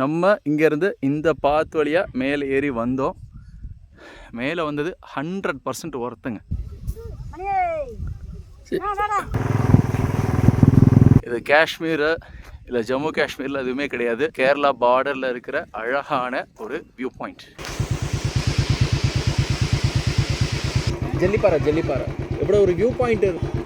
நம்ம இங்கேருந்து இந்த பாத் வழியாக மேலே ஏறி வந்தோம். மேலே வந்தது ஹண்ட்ரட் பர்சன்ட் ஒர்த்துங்க. இது காஷ்மீர் இல்லை ஜம்மு காஷ்மீரில் எதுவுமே கிடையாது. கேரளா பார்டரில் இருக்கிற அழகான ஒரு வியூ பாயிண்ட் ஜல்லிப்பாறை ஜல்லிப்பாறை. எப்படி ஒரு view point Hello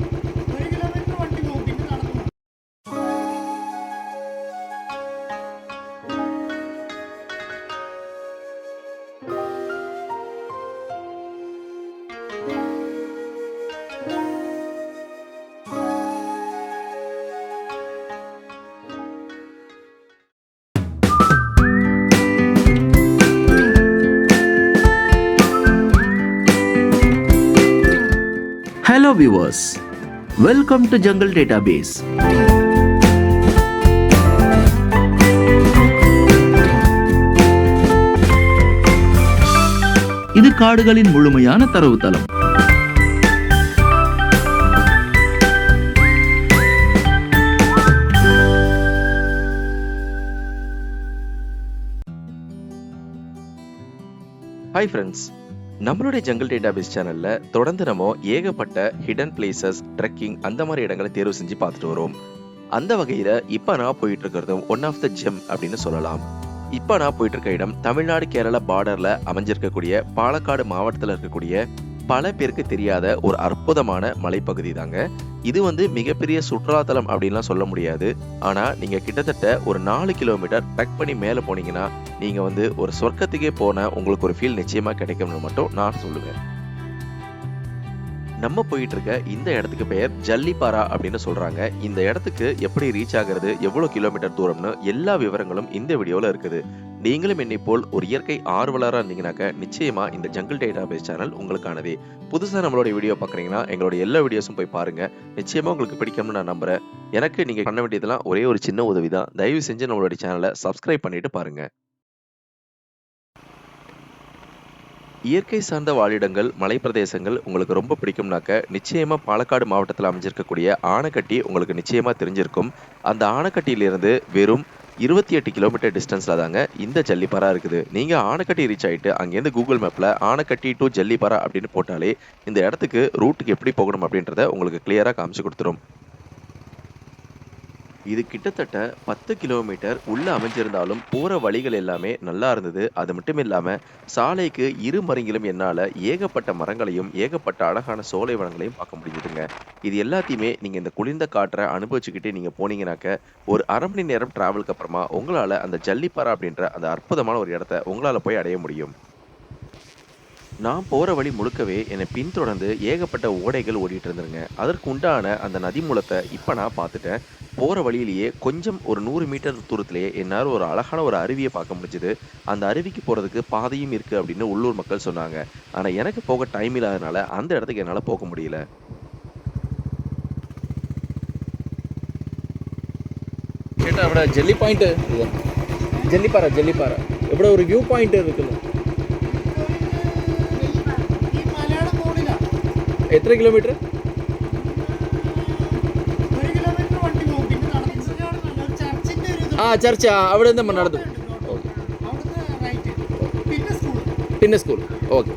viewers welcome to jungle database இது காடுகளின் முழுமையான தரவுத்தளம் ஹாய் ஃப்ரெண்ட்ஸ் நம்மளுடைய ஜங்கிள் டேட்டாபேஸ் சேனல்ல தொடர்ந்து நம்ம ஏகப்பட்ட ஹிடன் பிளேசஸ் ட்ரெக்கிங் அந்த மாதிரி இடங்களை தேர்வு செஞ்சு பார்த்துட்டு வரோம். அந்த வகையில இப்ப நான் போயிட்டு இருக்கிறதும் ஒன் ஆஃப் த ஜெம் அப்படின்னு சொல்லலாம். இப்ப நான் போயிட்டு இருக்க இடம் தமிழ்நாடு கேரளா பார்டர்ல அமைஞ்சிருக்கக்கூடிய பாலக்காடு மாவட்டத்தில் இருக்கக்கூடிய பல பேருக்கு தெரியாத ஒரு அற்புதமான மலைப்பகுதி தாங்க இது வந்து மிகப்பெரிய சுற்றுலாத்தலம் அப்படின்லாம் சொல்ல முடியாது. ஆனால் நீங்கள் கிட்டத்தட்ட ஒரு நாலு கிலோமீட்டர் ட்ரெக் பண்ணி மேலே போனீங்கன்னா நீங்கள் வந்து ஒரு சொர்க்கத்துக்கே போன உங்களுக்கு ஒரு ஃபீல் நிச்சயமாக கிடைக்கும்னு மட்டும் நான் சொல்லுவேன். நம்ம போயிட்டு இருக்க இந்த இடத்துக்கு பெயர் ஜல்லிப்பாரா அப்படின்னு சொல்றாங்க. இந்த இடத்துக்கு எப்படி ரீச் ஆகுறது எவ்வளவு கிலோமீட்டர் தூரம்னு எல்லா விவரங்களும் இந்த வீடியோவில் இருக்குது. நீங்களும் என்னை போல் ஒரு இயற்கை ஆர்வலராக இருந்தீங்கன்னாக்க நிச்சயமா இந்த ஜங்கிள் டேட்டாபேஸ் சேனல் உங்களுக்கானதே. புதுசாக நம்மளோட வீடியோ பார்க்குறீங்கன்னா எங்களோட எல்லா வீடியோஸும் போய் பாருங்க. நிச்சயமா உங்களுக்கு பிடிக்கும்னு நான் நம்புறேன். எனக்கு நீங்க பண்ண வேண்டியதெல்லாம் ஒரே ஒரு சின்ன உதவி தான் தயவு செஞ்சு நம்மளோட சேனலை சப்ஸ்கிரைப் பண்ணிட்டு பாருங்க. இயற்கை சார்ந்த வாழிடங்கள் மலைப்பிரதேசங்கள் உங்களுக்கு ரொம்ப பிடிக்கும்னாக்க நிச்சயமாக பாலக்காடு மாவட்டத்தில் அமைஞ்சிருக்கக்கூடிய ஆனைக்கட்டி உங்களுக்கு நிச்சயமாக தெரிஞ்சிருக்கும். அந்த ஆனைக்கட்டியிலிருந்து வெறும் இருபத்தி எட்டு கிலோமீட்டர் டிஸ்டன்ஸில் தாங்க இந்த ஜல்லிப்பாரா இருக்குது. நீங்கள் ஆனைக்கட்டி ரீச் ஆகிட்டு அங்கேருந்து கூகுள் மேப்பில் ஆனைக்கட்டி டு ஜல்லிப்பாரா அப்படின்னு போட்டாலே இந்த இடத்துக்கு ரூட்டுக்கு எப்படி போகணும் அப்படின்றத உங்களுக்கு கிளியராக காமிச்சு கொடுத்துரும். இது கிட்டத்தட்ட பத்து கிலோமீட்டர் உள்ள அமைஞ்சிருந்தாலும் போற வழிகள் எல்லாமே நல்லா இருந்தது. அது மட்டும் இல்லாம சாலைக்கு இரு மருங்கிலும் என்னால ஏகப்பட்ட மரங்களையும் ஏகப்பட்ட அழகான சோலை வனங்களையும் பார்க்க முடிஞ்சதுங்க. இது எல்லாத்தையுமே நீங்க இந்த குளிர்ந்த காற்றை அனுபவிச்சுக்கிட்டே நீங்க போனீங்கன்னாக்க ஒரு அரை மணி நேரம் டிராவலுக்கு அப்புறமா உங்களால அந்த ஜல்லிப்பாரா அப்படின்ற அந்த அற்புதமான ஒரு இடத்த உங்களால போய் அடைய முடியும். நான் போகிற வழி முழுக்கவே என்னை பின்தொடர்ந்து ஏகப்பட்ட ஓடைகள் ஓடிட்டு இருந்துருங்க அதற்கு உண்டான அந்த நதி மூலத்தை இப்போ நான் பார்த்துட்டேன். போகிற வழியிலேயே கொஞ்சம் ஒரு நூறு மீட்டர் தூரத்திலேயே என்னால் ஒரு அழகான ஒரு அருவியை பார்க்க முடிஞ்சுது. அந்த அருவிக்கு போகிறதுக்கு பாதையும் இருக்குது அப்படின்னு உள்ளூர் மக்கள் சொன்னாங்க. ஆனால் எனக்கு போக டைம் இல்லாதனால அந்த இடத்துக்கு என்னால் போக முடியல. கேட்டால் ஜெல்லி பாயிண்ட்டு ஜெல்லிப்பாறை ஜெல்லிப்பாறை. எப்படி ஒரு வியூ பாயிண்ட்டு இருக்குது ഒരു ഇത് ആ ചർച്ച അവിടെ നിന്ന് നമ്മൾ നടന്നു ഓക്കെ അവിടുന്ന് റൈറ്റ് പിന്നെ സ്കൂൾ പിന്നെ സ്കൂൾ ഓക്കെ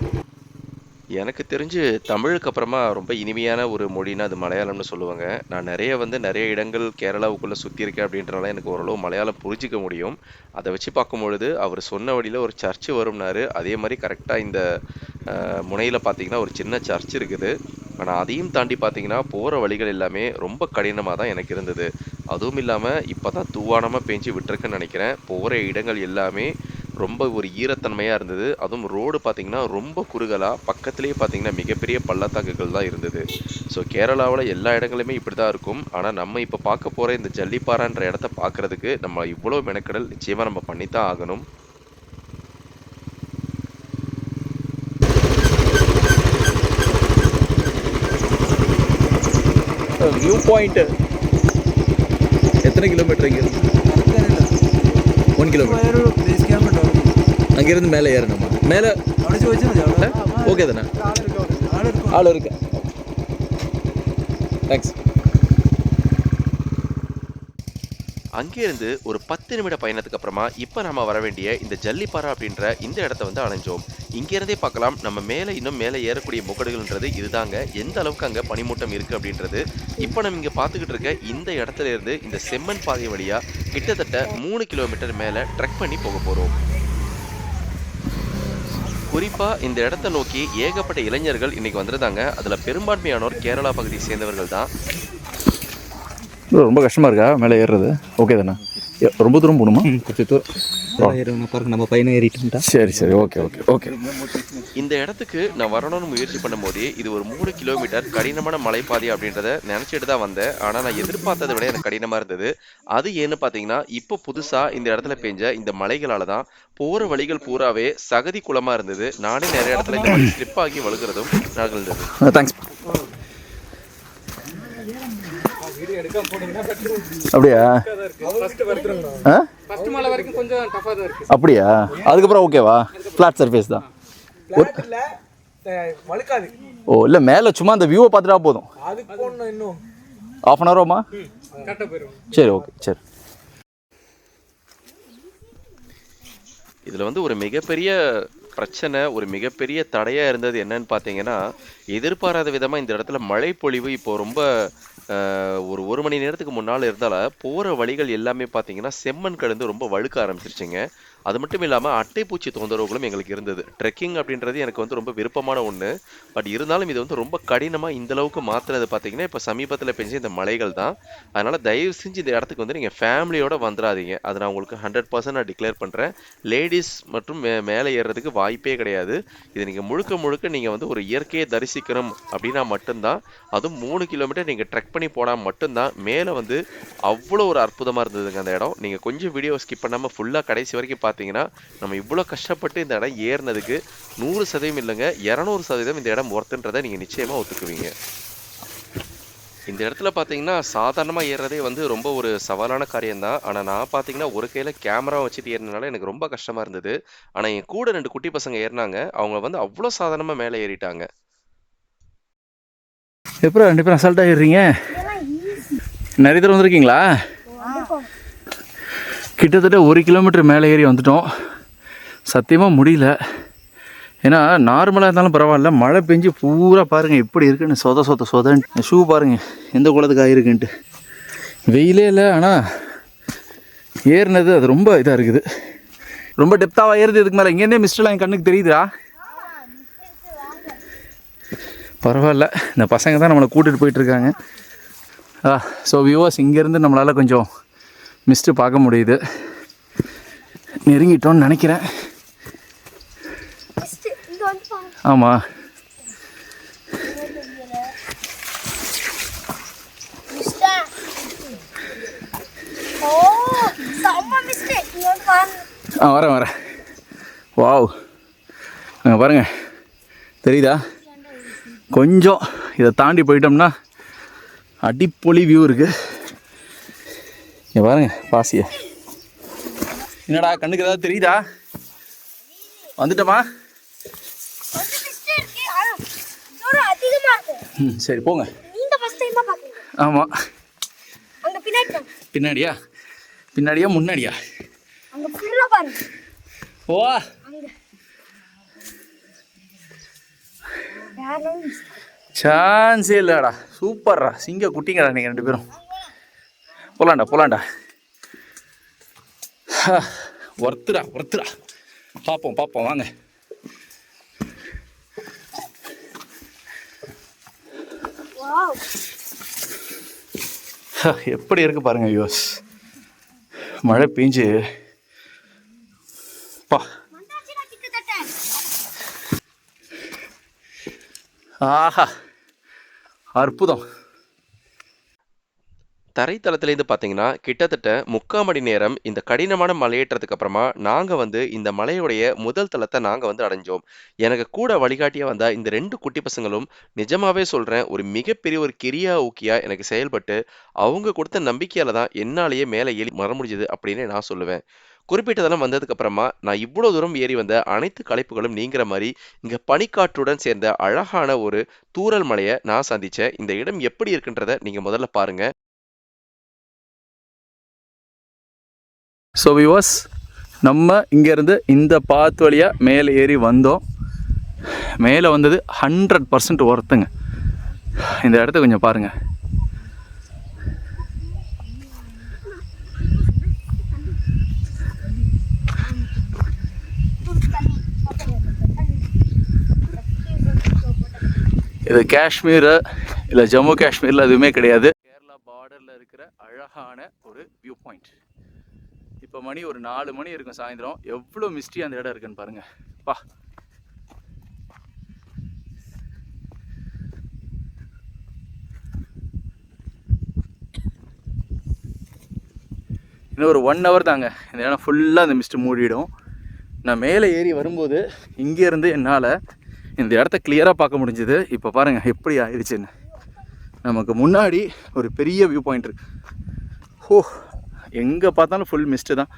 எனக்கு தெரிஞ்சு தமிழுக்கு அப்புறமா ரொம்ப இனிமையான ஒரு மொழினா அது மலையாளம்னு சொல்லுவாங்க நான் நிறைய வந்து நிறைய இடங்கள் கேரளாவுக்குள்ளே சுற்றி இருக்கேன் அப்படின்றனால எனக்கு ஓரளவு மலையாளம் புரிஞ்சிக்க முடியும் அதை வச்சு பார்க்கும் பொழுது அவர் சொன்ன வழியில் ஒரு சர்ச்சு வரும்னாரு அதே மாதிரி கரெக்டாக இந்த முனையில் பார்த்தீங்கன்னா ஒரு சின்ன சர்ச் இருக்குது. ஆனால் அதையும் தாண்டி பார்த்தீங்கன்னா போகிற வழிகள் எல்லாமே ரொம்ப கடினமாக தான் எனக்கு இருந்தது. அதுவும் இல்லாமல் இப்போ தான் தூவானமாக பேஞ்சு விட்டுருக்குன்னு நினைக்கிறேன். போகிற இடங்கள் எல்லாமே ரொம்ப ஒரு ஈரத்தன்மையாக இருந்தது. அதுவும் ரோடு பார்த்திங்கன்னா ரொம்ப குறுகலாக பக்கத்துலேயே பார்த்தீங்கன்னா மிகப்பெரிய பள்ளத்தாக்குகள் தான் இருந்தது. ஸோ கேரளாவில் எல்லா இடங்களுமே இப்படி தான் இருக்கும். ஆனால் நம்ம இப்போ பார்க்க போகிற இந்த ஜல்லிப்பாறான்ற இடத்த பார்க்கறதுக்கு நம்ம இவ்வளோ மெனக்கடல் நிச்சயமாக நம்ம பண்ணித்தான் ஆகணும். வியூ பாயிண்ட்டு எத்தனை கிலோமீட்டர் இங்கேருந்து ஒன் கிலோமீட்டர் அங்கேருந்து மேலே ஏறணுமா? மேலே ஓகே தானே? ஆள் இருக்கு. தேங்க்ஸ் அங்கேருந்து ஒரு பத்து நிமிட பயணத்துக்கு அப்புறமா இப்போ நம்ம வர வேண்டிய இந்த ஜல்லிப்பாறை அப்படின்ற இந்த இடத்த வந்து அணைஞ்சோம். இங்கேருந்தே பார்க்கலாம். நம்ம மேலே இன்னும் மேலே ஏறக்கூடிய முகடுகள்ன்றது இதுதாங்க. எந்த அளவுக்கு அங்கே பனிமூட்டம் இருக்குது அப்படின்றது. இப்போ நம்ம இங்கே பார்த்துக்கிட்டு இருக்க இந்த இடத்துல இருந்து இந்த செம்மண் பாதை வழியாக கிட்டத்தட்ட மூணு கிலோமீட்டர் மேலே ட்ரெக் பண்ணி போக போகிறோம் குறிப்பாக இந்த இடத்த நோக்கி ஏகப்பட்ட இளைஞர்கள் இன்னைக்கு வந்திருந்தாங்க. அதில் பெரும்பான்மையானோர் கேரளா பகுதியை சேர்ந்தவர்கள் தான். ரொம்ப கஷ்டமாக இருக்கா? மேலே ஏறுறது? ஓகே தானே? ரொம்ப தூரம் போகணுமா? கொஞ்சம் தூரம். பாருங்க நம்ம பையனை ஏறிட்டுட்டா சரி சரி. Okay okay okay. இந்த இடத்துக்கு நான் வரணும்னு முயற்சி பண்ணும்போது இது ஒரு மூணு கிலோமீட்டர் கடினமான மலைப்பாதை அப்படின்றத நினச்சிட்டு தான் வந்தேன். ஆனால் நான் எதிர்பார்த்ததை விட எனக்கு கடினமாக இருந்தது. அது ஏன்னு பார்த்தீங்கன்னா இப்போ புதுசாக இந்த இடத்துல பெஞ்ச இந்த மலைகளால தான் போகிற வழிகள் பூராவே சகதி குளமாக இருந்தது. நானே நிறைய இடத்துல இந்த ஸ்லிப் ஆகி வழுகிறதும் நிகழ்ந்தது தேங்க்ஸ் அப்படியா ஆ ஃபர்ஸ்ட் மலை வரைக்கும் கொஞ்சம் டஃபாக தான் இருக்கு. அப்படியா? அதுக்கப்புறம் ஓகேவா? ஃப்ளாட் சர்ஃபேஸ் தான். ஓ இல்லை மேலே சும்மா அந்த வியூவை பார்த்துட்டா போதும். ஆஃப் அன் ஹவராமா சரி ஓகே சரி. இதில் வந்து ஒரு மிகப்பெரிய பிரச்சனை ஒரு மிகப்பெரிய தடையாக இருந்தது என்னன்னு பார்த்தீங்கன்னா எதிர்பாராத விதமாக இந்த இடத்துல மழை பொழிவு இப்போ ரொம்ப ஒரு ஒரு மணி நேரத்துக்கு முன்னால் இருந்தால போகிற வழிகள் எல்லாமே பார்த்தீங்கன்னா செம்மண் கலந்து ரொம்ப வழுக்க ஆரம்பிச்சிருச்சுங்க. அது மட்டும் இல்லாமல் அட்டைப்பூச்சி தொந்தரவுகளும் எங்களுக்கு இருந்தது. ட்ரெக்கிங் அப்படின்றது எனக்கு வந்து ரொம்ப விருப்பமான ஒன்று பட் இருந்தாலும் இது வந்து ரொம்ப கடினமாக இந்த அளவுக்கு மாற்றினது பார்த்தீங்கன்னா இப்போ சமீபத்தில் பெஞ்ச இந்த மலைகள் தான். அதனால் தயவு செஞ்சு இந்த இடத்துக்கு வந்து நீங்கள் ஃபேமிலியோட வந்துடாதீங்க அதை நான் உங்களுக்கு ஹண்ட்ரட் பர்சன்ட் நான் டிக்ளேர் பண்ணுறேன் லேடிஸ் மற்றும் மே மேலே ஏறுறதுக்கு வாய்ப்பே கிடையாது. இது நீங்கள் முழுக்க முழுக்க நீங்கள் வந்து ஒரு இயற்கையை தரிசிக்கணும் அப்படின்னா மட்டும்தான். அதுவும் மூணு கிலோமீட்டர் நீங்கள் ட்ரெக் பண்ணி போனால் மட்டும்தான். மேலே வந்து அவ்வளோ ஒரு அற்புதமாக இருந்ததுங்க அந்த இடம். நீங்கள் கொஞ்சம் வீடியோ ஸ்கிப் பண்ணாமல் ஃபுல்லாக கடைசி வரைக்கும் பார்த்தீங்கன்னா நம்ம இவ்வளோ கஷ்டப்பட்டு இந்த இடம் ஏறினதுக்கு நூறு சதவீதம் இல்லைங்க இரநூறு சதவீதம் இந்த இடம் ஒர்த்துன்றதை நீங்கள் நிச்சயமாக ஒத்துக்குவீங்க. இந்த இடத்துல பார்த்தீங்கன்னா சாதாரணமாக ஏறுறதே வந்து ரொம்ப ஒரு சவாலான காரியம்தான். ஆனால் நான் பார்த்தீங்கன்னா ஒரு கையில் கேமரா வச்சுட்டு ஏறினால எனக்கு ரொம்ப கஷ்டமாக இருந்தது. ஆனால் என் கூட ரெண்டு குட்டி பசங்க ஏறினாங்க. அவங்க வந்து அவ்வளோ சாதாரணமாக மேலே ஏறிட்டாங்க. எப்போ ரெண்டு பேரும் அசால்ட்டாக ஏறுறீங்க நிறைய தூரம் வந்திருக்கீங்களா? கிட்டத்தட்ட ஒரு கிலோமீட்டர் மேலே ஏறி வந்துட்டோம். சத்தியமாக முடியல. ஏன்னா நார்மலாக இருந்தாலும் பரவாயில்ல. மழை பெஞ்சு பூரா பாருங்கள் எப்படி இருக்குன்னு. சொத சொத சொதன்னு. ஷூ பாருங்கள் எந்த குளத்துக்கு ஆகிருக்குன்ட்டு வெயிலே இல்லை ஆனால் ஏறினது அது ரொம்ப இதாக இருக்குது. ரொம்ப டெப்த்தாக ஏறுது இதுக்கு மேலே. இங்கேருந்தே மிஸ்டர்லாம் என் கண்ணுக்கு தெரியுதா பரவாயில்ல. இந்த பசங்க தான் நம்மளை கூட்டிகிட்டு போயிட்டுருக்காங்க ஆ ஸோ வியூவர்ஸ் இங்கேருந்து நம்மளால் கொஞ்சம் மிஸ்ட்டு பார்க்க முடியுது. நெருங்கிட்டோன்னு நினைக்கிறேன். ஆமாம் ஆ வரேன் வரேன். வாவ். அங்கே பாருங்க. தெரியுதா? கொஞ்சம் இதை தாண்டி போயிட்டோம்னா அடிப்பொலி வியூ இருக்குது இங்கே பாருங்க பாசிய. என்னடா கண்ணுக்கு ஏதாவது தெரியுதா? வந்துட்டோமா? ம் சரி போங்க. ஆமாம் பின்னாடியா? பின்னாடியா முன்னாடியா? ஓ சான்ஸே இல்லைடா. சூப்பர்ரா. சிங்க குட்டிங்கடா நீங்கள் ரெண்டு பேரும். போலாண்டா போலாண்டா ஒர்த்துடா ஒர்த்துடா. பார்ப்போம் பார்ப்போம் வாங்க. எப்படி இருக்கு பாருங்க யோஸ் மழை பெஞ்சு. பா. ஆஹா. அற்புதம். தரைத்தளத்துலேருந்து பார்த்தீங்கன்னா கிட்டத்தட்ட முக்கால் மணி நேரம் இந்த கடினமான மலையேற்றத்துக்கு அப்புறமா நாங்கள் வந்து இந்த மலையுடைய முதல் தளத்தை நாங்கள் வந்து அடைஞ்சோம். எனக்கு கூட வழிகாட்டியாக வந்த இந்த ரெண்டு குட்டி பசங்களும் நிஜமாவே சொல்கிறேன் ஒரு மிகப்பெரிய ஒரு கிரியா ஊக்கியா எனக்கு செயல்பட்டு அவங்க கொடுத்த நம்பிக்கையால தான் என்னாலேயே மேலே ஏறி வர முடிஞ்சது அப்படின்னு நான் சொல்லுவேன். குறிப்பிட்டதெல்லாம் வந்ததுக்கு அப்புறமா நான் இவ்வளோ தூரம் ஏறி வந்த அனைத்து களைப்புகளும் நீங்கிற மாதிரி இங்கே பனிக்காற்றுடன் சேர்ந்த அழகான ஒரு தூரல் மலையை நான் சந்தித்தேன் இந்த இடம் எப்படி இருக்குன்றத நீங்கள் முதல்ல பாருங்க. ஸோ விவாஸ் நம்ம இங்கேருந்து இந்த பாத் வழியாக மேலே ஏறி வந்தோம். மேலே வந்தது ஹண்ட்ரட் பர்சன்ட் ஒர்த்துங்க. இந்த இடத்த கொஞ்சம் பாருங்கள் இது காஷ்மீர் இல்லை ஜம்மு காஷ்மீரில் எதுவுமே கிடையாது. கேரளா பார்டரில் இருக்கிற அழகான ஒரு வியூ பாயிண்ட் இப்போ மணி ஒரு நாலு மணி இருக்கும் சாயந்தரம். எவ்வளோ மிஸ்ட்ரி அந்த இடம் இருக்குன்னு பாருங்கள் பா இன்னும் ஒரு ஒன் ஹவர் தாங்க. இந்த இடம் ஃபுல்லாக அந்த மிஸ்ட்டு மூடிடும் நான் மேலே ஏறி வரும்போது இங்கேருந்து என்னால் இந்த இடத்த கிளியராக பார்க்க முடிஞ்சுது. இப்போ பாருங்கள் எப்படி ஆயிடுச்சுன்னு. நமக்கு முன்னாடி ஒரு பெரிய வியூ பாயிண்ட் இருக்கு. ஓ. எங்கே பார்த்தாலும் ஃபுல் மிஸ்ட்டு தான்.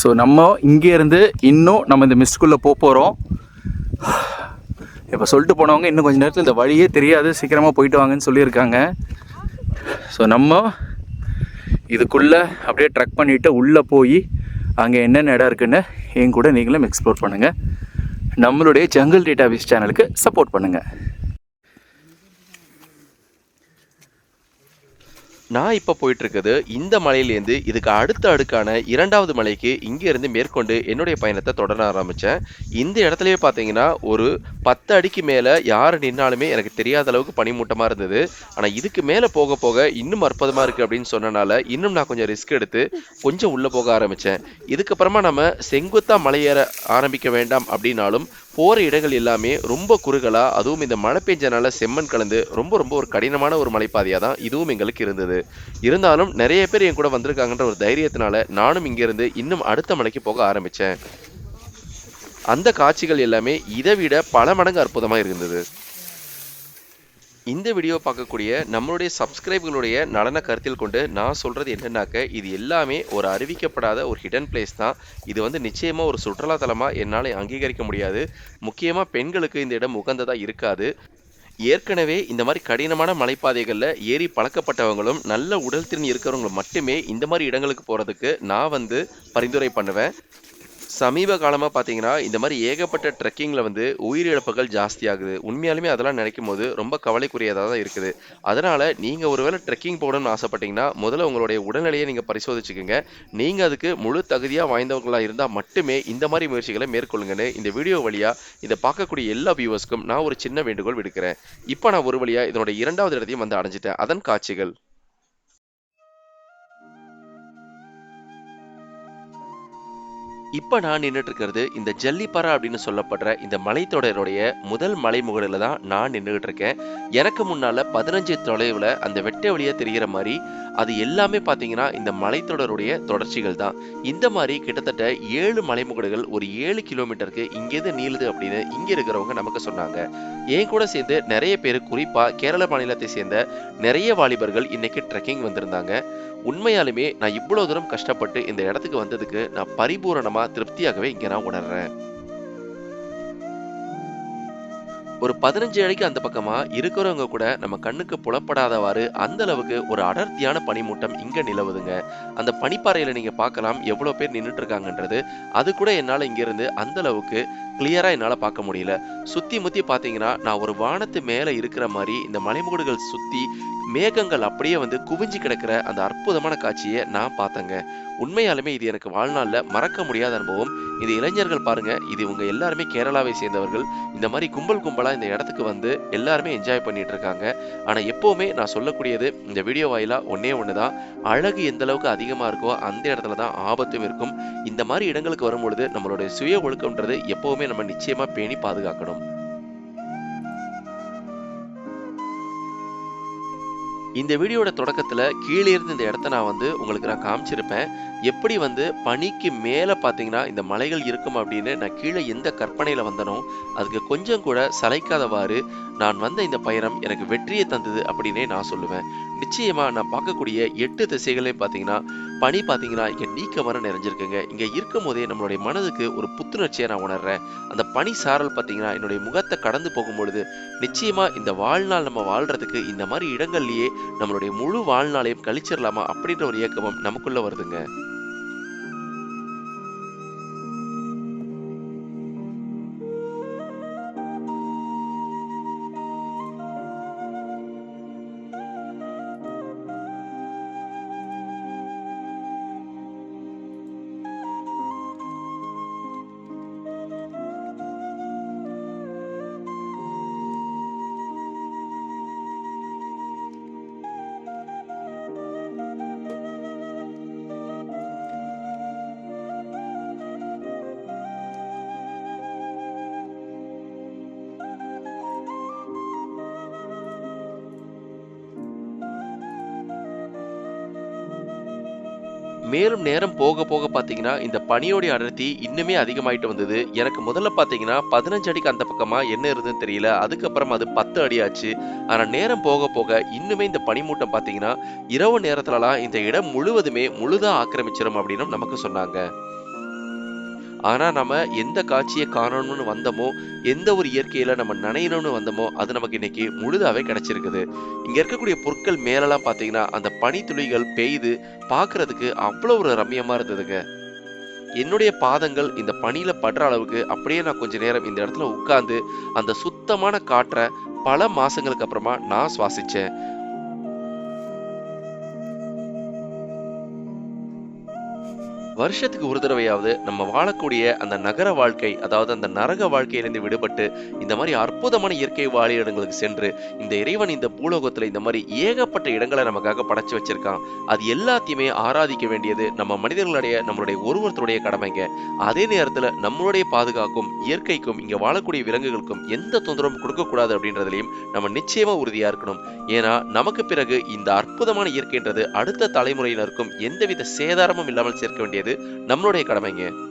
ஸோ நம்ம இங்கேருந்து இன்னும் நம்ம இந்த மிஸ்டுக்குள்ளே போக போகிறோம் இப்போ சொல்லிட்டு போனவங்க இன்னும் கொஞ்சம் நேரத்தில் இந்த வழியே தெரியாது. சீக்கிரமாக போயிட்டு வாங்கன்னு சொல்லியிருக்காங்க. ஸோ நம்ம இதுக்குள்ளே அப்படியே ட்ரக் பண்ணிவிட்டு உள்ளே போய் அங்கே என்னென்ன இடம் இருக்குன்னு என் கூட நீங்களும் எக்ஸ்ப்ளோர் பண்ணுங்கள் நம்மளுடைய ஜங்கல் டேட்டாபேஸ் சேனலுக்கு சப்போர்ட் பண்ணுங்கள் நான் இப்போ போயிட்டு இருக்குது இந்த மலையிலேருந்து இதுக்கு அடுத்த அடுக்கான இரண்டாவது மலைக்கு இங்கேருந்து மேற்கொண்டு என்னுடைய பயணத்தை தொடர ஆரம்பித்தேன் இந்த இடத்துலயே பார்த்தீங்கன்னா ஒரு பத்து அடிக்கு மேலே யார் நின்னாலுமே எனக்கு தெரியாத அளவுக்கு பனிமூட்டமாக இருந்தது. ஆனால் இதுக்கு மேலே போக போக இன்னும் அற்புதமாக இருக்குது அப்படின்னு சொன்னனால இன்னும் நான் கொஞ்சம் ரிஸ்க் எடுத்து கொஞ்சம் உள்ளே போக ஆரம்பித்தேன் இதுக்கப்புறமா நம்ம செங்குத்தாக மலையேற ஆரம்பிக்க வேண்டாம் அப்படின்னாலும் போகிற இடங்கள் எல்லாமே ரொம்ப குறுகலாக அதுவும் இந்த மழை பெஞ்சனால செம்மண் கலந்து ரொம்ப ரொம்ப ஒரு கடினமான ஒரு மலைப்பாதையாக தான் இதுவும் எங்களுக்கு இருந்தது. இருந்தாலும் நிறைய பேர் என் கூட வந்திருக்காங்கன்ற ஒரு தைரியத்தினால நானும் இங்கேருந்து இன்னும் அடுத்த மலைக்கு போக ஆரம்பித்தேன் அந்த காட்சிகள் எல்லாமே இதை விட பல மடங்கு அற்புதமாக இருந்தது. இந்த வீடியோ பார்க்கக்கூடிய நம்மளுடைய சப்ஸ்கிரைபர்களுடைய நலனை கருத்தில் கொண்டு நான் சொல்கிறது என்னன்னாக்க இது எல்லாமே ஒரு அறிவிக்கப்படாத ஒரு ஹிடன் பிளேஸ் தான். இது வந்து நிச்சயமாக ஒரு சுற்றுலாத்தலமாக என்னால் அங்கீகரிக்க முடியாது. முக்கியமாக பெண்களுக்கு இந்த இடம் உகந்ததாக இருக்காது. ஏற்கனவே இந்த மாதிரி கடினமான மலைப்பாதைகளில் ஏறி பழக்கப்பட்டவங்களும் நல்ல உடல் திறன் இருக்கிறவங்களும் மட்டுமே இந்த மாதிரி இடங்களுக்கு போகிறதுக்கு நான் வந்து பரிந்துரை பண்ணுவேன். சமீப காலமாக பார்த்தீங்கன்னா இந்த மாதிரி ஏகப்பட்ட ட்ரெக்கிங்கில் வந்து உயிரிழப்புகள் ஜாஸ்தியாகுது. உண்மையாலுமே அதெல்லாம் நினைக்கும் போது ரொம்ப கவலைக்குரியதாக தான் இருக்குது. அதனால் நீங்கள் ஒருவேளை ட்ரெக்கிங் போகணும்னு ஆசைப்பட்டீங்கன்னா முதல்ல உங்களுடைய உடல்நிலையை நீங்கள் பரிசோதிச்சுக்கோங்க. நீங்கள் அதுக்கு முழு தகுதியாக வாய்ந்தவங்களாக இருந்தால் மட்டுமே இந்த மாதிரி முயற்சிகளை மேற்கொள்ளுங்கன்னு இந்த வீடியோ வழியாக இதை பார்க்கக்கூடிய எல்லா வியூவர்ஸ்க்கும் நான் ஒரு சின்ன வேண்டுகோள் விடுக்கிறேன். இப்போ நான் ஒரு வழியாக இதனோட இரண்டாவது இடத்தையும் வந்து அடைஞ்சிட்டேன். அதன் காட்சிகள். இப்போ நான் நின்றுட்டு இருக்கிறது இந்த ஜல்லிப்பாறை அப்படின்னு சொல்லப்படுற இந்த மலைத்தொடருடைய முதல் மலைமுகடில் தான் நான் நின்றுகிட்டு இருக்கேன் எனக்கு முன்னால பதினஞ்சு தொலைவில் அந்த வெட்ட வழியாக தெரிகிற மாதிரி அது எல்லாமே பார்த்தீங்கன்னா இந்த மலைத்தொடருடைய தொடர்ச்சிகள் தான். இந்த மாதிரி கிட்டத்தட்ட ஏழு மலைமுகடுகள் ஒரு ஏழு கிலோமீட்டருக்கு இங்கேருந்து நீளுது அப்படின்னு இங்கே இருக்கிறவங்க நமக்கு சொன்னாங்க. என் கூட சேர்ந்து நிறைய பேர் குறிப்பாக கேரள மாநிலத்தை சேர்ந்த நிறைய வாலிபர்கள் இன்னைக்கு ட்ரெக்கிங் வந்திருந்தாங்க. உண்மையாலுமே நான் இவ்வளவு தூரம் கஷ்டப்பட்டு இந்த இடத்துக்கு வந்ததுக்கு நான் பரிபூரணமா திருப்தியாகவே இங்க நான் உணர்றேன். ஒரு பதினஞ்சு அடிக்கு அந்த பக்கமா இருக்கிறவங்க கூட நம்ம கண்ணுக்கு புலப்படாதவாறு அந்த அளவுக்கு ஒரு அடர்த்தியான பனிமூட்டம் இங்க நிலவுதுங்க. அந்த பனிப்பாறையில நீங்க பார்க்கலாம் எவ்வளவு பேர் நின்றுட்டு இருக்காங்கன்றது. அது கூட என்னால இங்க இருந்து அந்த அளவுக்கு கிளியரா என்னால பார்க்க முடியல. சுத்தி முத்தி பாத்தீங்கன்னா நான் ஒரு வானத்து மேல இருக்கிற மாதிரி இந்த மலைமுகடுகள் சுத்தி மேகங்கள் அப்படியே வந்து குவிஞ்சு கிடக்கிற அந்த அற்புதமான காட்சியை நான் பார்த்தேங்க. உண்மையாலுமே இது எனக்கு வாழ்நாள்ல மறக்க முடியாத அனுபவம். இந்த இளைஞர்கள் பாருங்க இது இவங்க எல்லாருமே கேரளாவை சேர்ந்தவர்கள். இந்த மாதிரி கும்பல் கும்பலா இந்த இடத்துக்கு வந்து எல்லாருமே என்ஜாய் பண்ணிட்டு இருக்காங்க. ஆனா எப்போவுமே நான் சொல்லக்கூடியது இந்த வீடியோ வாயிலா ஒன்னே ஒண்ணுதான் அழகு எந்த அளவுக்கு அதிகமா இருக்கோ அந்த இடத்துல தான் ஆபத்தும் இருக்கும். இந்த மாதிரி இடங்களுக்கு வரும்பொழுது நம்மளுடைய சுய ஒழுக்கம்ன்றது எப்போவுமே நம்ம நிச்சயமா பேணி பாதுகாக்கணும். இந்த வீடியோட தொடக்கத்துல கீழே இருந்து இந்த இடத்த நான் வந்து உங்களுக்கு நான் காமிச்சிருப்பேன். எப்படி வந்து பனிக்கு மேலே பார்த்தீங்கன்னா இந்த மலைகள் இருக்கும் அப்படின்னு நான் கீழே எந்த கற்பனையில் வந்தனோ அதுக்கு கொஞ்சம் கூட சளைக்காதவாறு நான் வந்த இந்த பயணம் எனக்கு வெற்றியை தந்தது அப்படின்னே நான் சொல்லுவேன். நிச்சயமாக நான் பார்க்கக்கூடிய எட்டு திசைகளையும் பார்த்தீங்கன்னா பனி பார்த்தீங்கன்னா இங்கே நீக்க வர நிறைஞ்சிருக்குங்க. இங்கே இருக்கும் போதே நம்மளுடைய மனதுக்கு ஒரு புத்துணர்ச்சியை நான் உணர்றேன். அந்த பனி சாரல் பார்த்தீங்கன்னா என்னுடைய முகத்தை கடந்து போகும்பொழுது நிச்சயமாக இந்த வாழ்நாள் நம்ம வாழ்கிறதுக்கு இந்த மாதிரி இடங்கள்லேயே நம்மளுடைய முழு வாழ்நாளையும் கழிச்சிடலாமா அப்படின்ற ஒரு இயக்கமும் நமக்குள்ளே வருதுங்க. மேலும் நேரம் போக போக பார்த்தீங்கன்னா இந்த பனியோடைய அடர்த்தி இன்னுமே அதிகமாயிட்டு வந்தது. எனக்கு முதல்ல பார்த்தீங்கன்னா பதினஞ்சு அடிக்கு அந்த பக்கமாக என்ன இருந்ததுன்னு தெரியல. அதுக்கப்புறம் அது பத்து அடி ஆச்சு. ஆனால் நேரம் போக போக இன்னுமே இந்த பனிமூட்டம் பார்த்தீங்கன்னா இரவு நேரத்துலலாம் இந்த இடம் முழுவதுமே முழுதாக ஆக்கிரமிச்சிடும் அப்படின்னு நமக்கு சொன்னாங்க. ஆனா நம்ம எந்த காட்சியை காணணும்னு வந்தோமோ எந்த ஒரு இயற்கையில நம்ம நனையணும்னு வந்தோமோ அது நமக்கு இன்னைக்கு முழுதாவே கிடைச்சிருக்குது. இங்க இருக்கக்கூடிய பொருட்கள் மேலெல்லாம் பார்த்தீங்கன்னா அந்த பனித்துளிகள் பெய்து பார்க்குறதுக்கு அவ்வளோ ஒரு ரம்மியமா இருந்ததுங்க. என்னுடைய பாதங்கள் இந்த பனியில படுற அளவுக்கு அப்படியே நான் கொஞ்ச நேரம் இந்த இடத்துல உட்கார்ந்து அந்த சுத்தமான காற்றை பல மாசங்களுக்கு அப்புறமா நான் சுவாசிச்சேன். வருஷத்துக்கு ஒரு தடவையாவது நம்ம வாழக்கூடிய அந்த நகர வாழ்க்கை அதாவது அந்த நரக வாழ்க்கையிலிருந்து விடுபட்டு இந்த மாதிரி அற்புதமான இயற்கை வாழிடங்களுக்கு சென்று இந்த இறைவன் இந்த பூலோகத்தில் இந்த மாதிரி ஏகப்பட்ட இடங்களை நமக்காக படைச்சு வச்சிருக்கான். அது எல்லாத்தையுமே ஆராதிக்க வேண்டியது நம்ம மனிதர்களுடைய நம்மளுடைய ஒருவருத்தருடைய கடமைங்க. அதே நேரத்தில் நம்மளுடைய பாதுகாக்கும் இயற்கைக்கும் இங்கே வாழக்கூடிய விலங்குகளுக்கும் எந்த தொந்தரவும் கொடுக்கக்கூடாது அப்படின்றதுலையும் நம்ம நிச்சயமா உறுதியா இருக்கணும். ஏன்னா நமக்கு பிறகு இந்த அற்புதமான இயற்கைன்றது அடுத்த தலைமுறையினருக்கும் எந்தவித சேதாரமும் இல்லாமல் சேர்க்க வேண்டியது நம்மளுடைய கடமைங்க.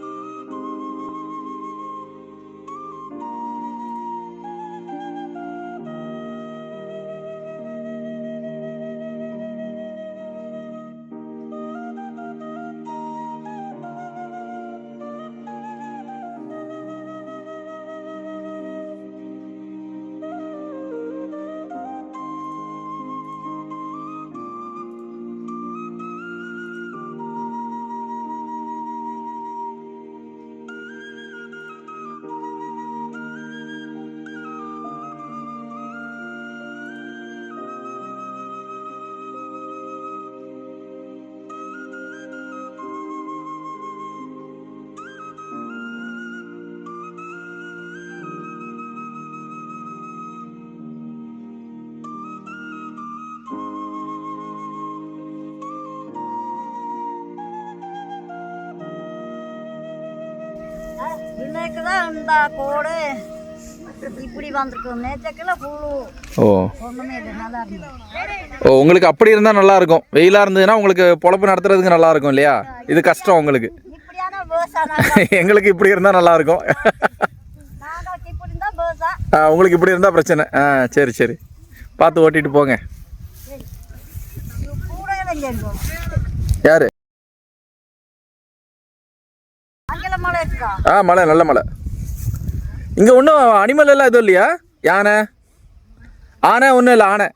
இன்னைக்கு தான் இந்த கோடு. இப்படி வந்திருக்கும் நேற்றுக்கெல்லாம் புழு ஓ. ஒன்றுமே இல்லை. நல்லா இருந்தது. ஓ உங்களுக்கு அப்படி இருந்தால் நல்லா இருக்கும். வெயிலாக இருந்ததுன்னா உங்களுக்கு பொழப்பு நடத்துறதுக்கு நல்லா இருக்கும் இல்லையா? இது கஷ்டம் உங்களுக்கு. எங்களுக்கு இப்படி இருந்தால் நல்லா இருக்கும். உங்களுக்கு இப்படி இருந்தால் பிரச்சனை. ஆ சரி சரி. பார்த்து ஓட்டிட்டு போங்க. யாரு? ஆ மழை நல்ல மழை இங்கே ஒன்றும் அனிமல் எல்லாம் எதுவும் இல்லையா? யானை? ஆனை ஒன்றும் இல்லை ஆனை.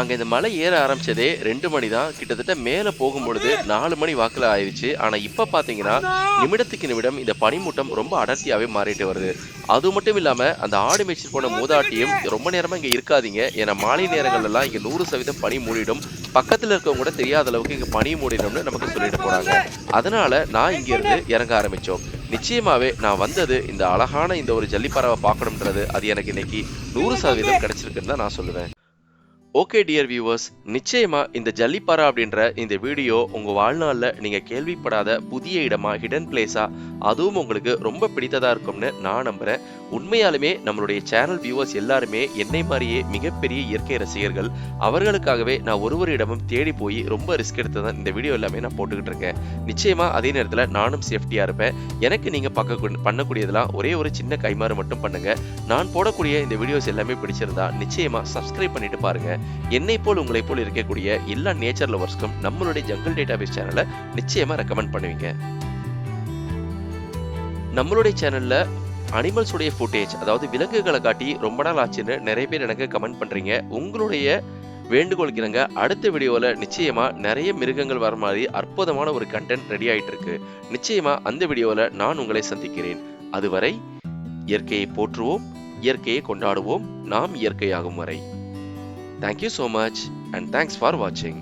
நாங்கள் இந்த மலை ஏற ஆரம்பித்ததே ரெண்டு மணி தான் கிட்டத்தட்ட மேலே போகும்பொழுது நாலு மணி வாக்கில் ஆயிடுச்சு. ஆனால் இப்போ பார்த்தீங்கன்னா நிமிடத்துக்கு நிமிடம் இந்த பனிமூட்டம் ரொம்ப அடர்த்தியாகவே மாறிட்டு வருது. அது மட்டும் இல்லாமல் அந்த ஆடு மேய்ச்சிட்டு போன மூதாட்டியும் ரொம்ப நேரமாக இங்கே இருக்காதீங்க. ஏன்னா மாலை நேரங்கள்லாம் இங்கே நூறு சதவீதம் பனி மூடிடும். பக்கத்தில் இருக்கவங்க கூட தெரியாத அளவுக்கு இங்கே பனி மூடிடும்னு நமக்கு சொல்லிட்டு போனாங்க. அதனால் நான் இங்கேருந்து இறங்க ஆரம்பித்தோம் நிச்சயமாகவே நான் வந்தது இந்த அழகான இந்த ஒரு ஜல்லிப்பறவை பார்க்கணுன்றது அது எனக்கு இன்னைக்கு நூறு சதவீதம் கிடைச்சிருக்குன்னு தான் நான் சொல்லுவேன். ஓகே டியர் வியூவர்ஸ் நிச்சயமா இந்த ஜல்லிப்பாரா அப்படின்ற இந்த வீடியோ உங்க வாழ்நாளில் நீங்க கேள்விப்படாத புதிய இடமா ஹிடன் பிளேஸா அதுவும் உங்களுக்கு ரொம்ப பிடித்ததா இருக்கும்னு நான் நம்புறேன். உண்மையாலுமே நம்மளுடைய சேனல் வியூவர்ஸ் எல்லாருமே என்னை மாதிரியே மிகப்பெரிய இயற்கை ரசிகர்கள். அவர்களுக்காகவே நான் ஒருவரிடமும் இடமும் தேடி போய் ரொம்ப ரிஸ்க் எடுத்து தான் இந்த வீடியோ எல்லாமே நான் போட்டுக்கிட்டு இருக்கேன். நிச்சயமா அதே நேரத்தில் நானும் சேஃப்டியாக இருப்பேன். எனக்கு நீங்கள் பார்க்க பண்ணக்கூடியதெல்லாம் ஒரே ஒரு சின்ன கைமாறு மட்டும் பண்ணுங்க. நான் போடக்கூடிய இந்த வீடியோஸ் எல்லாமே பிடிச்சிருந்தா நிச்சயமா சப்ஸ்கிரைப் பண்ணிட்டு பாருங்க. என்னை போல் உங்களை போல் இருக்கக்கூடிய எல்லா நேச்சர் லவர்ஸ்க்கும் நம்மளுடைய ஜங்கல் டேட்டாபேஸ் சேனலை நிச்சயமா ரெக்கமெண்ட் பண்ணுவீங்க. நம்மளுடைய சேனலில் அனிமல்ஸுடைய ஃபுட்டேஜ் அதாவது விலங்குகளை காட்டி ரொம்ப நாள் ஆச்சுன்னு நிறைய பேர் எனக்கு கமெண்ட் பண்ணுறீங்க உங்களுடைய வேண்டுகோள் கிணங்க அடுத்த வீடியோவில் நிச்சயமாக நிறைய மிருகங்கள் வர மாதிரி அற்புதமான ஒரு கண்டென்ட் ரெடி ஆகிட்டு இருக்கு. நிச்சயமாக அந்த வீடியோவில் நான் உங்களை சந்திக்கிறேன். அதுவரை இயற்கையை போற்றுவோம் இயற்கையை கொண்டாடுவோம். நாம் இயற்கையாகும் வரை. Thank you so much and thanks for வாட்சிங்.